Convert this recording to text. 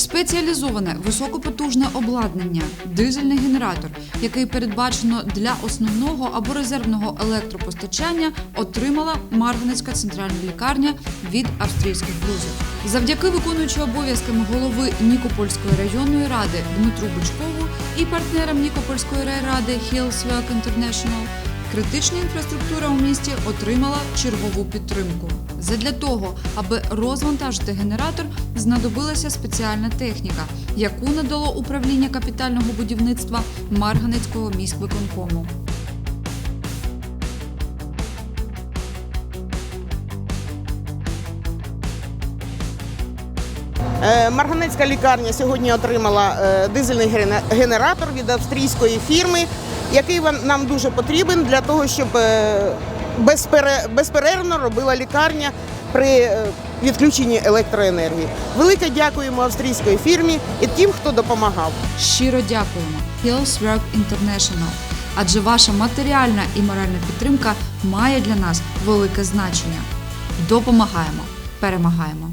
Спеціалізоване високопотужне обладнання, дизельний генератор, який передбачено для основного або резервного електропостачання, отримала Марганецька центральна лікарня від австрійських друзів. Завдяки виконуючи обов'язками голови Нікопольської районної ради Дмитру Бучкову і партнерам Нікопольської райради Hillswork International Критична інфраструктура у місті отримала чергову підтримку. Задля того, аби розвантажити генератор, знадобилася спеціальна техніка, яку надало управління капітального будівництва Марганецького міськвиконкому. Марганецька лікарня сьогодні отримала е, дизельний генератор від австрійської фірми, який нам дуже потрібен для того, щоб е, безперервно робила лікарня при е, відключенні електроенергії. Велике дякуємо австрійській фірмі і тим, хто допомагав. Щиро дякуємо Hillswork International, адже ваша матеріальна і моральна підтримка має для нас велике значення. Допомагаємо, перемагаємо.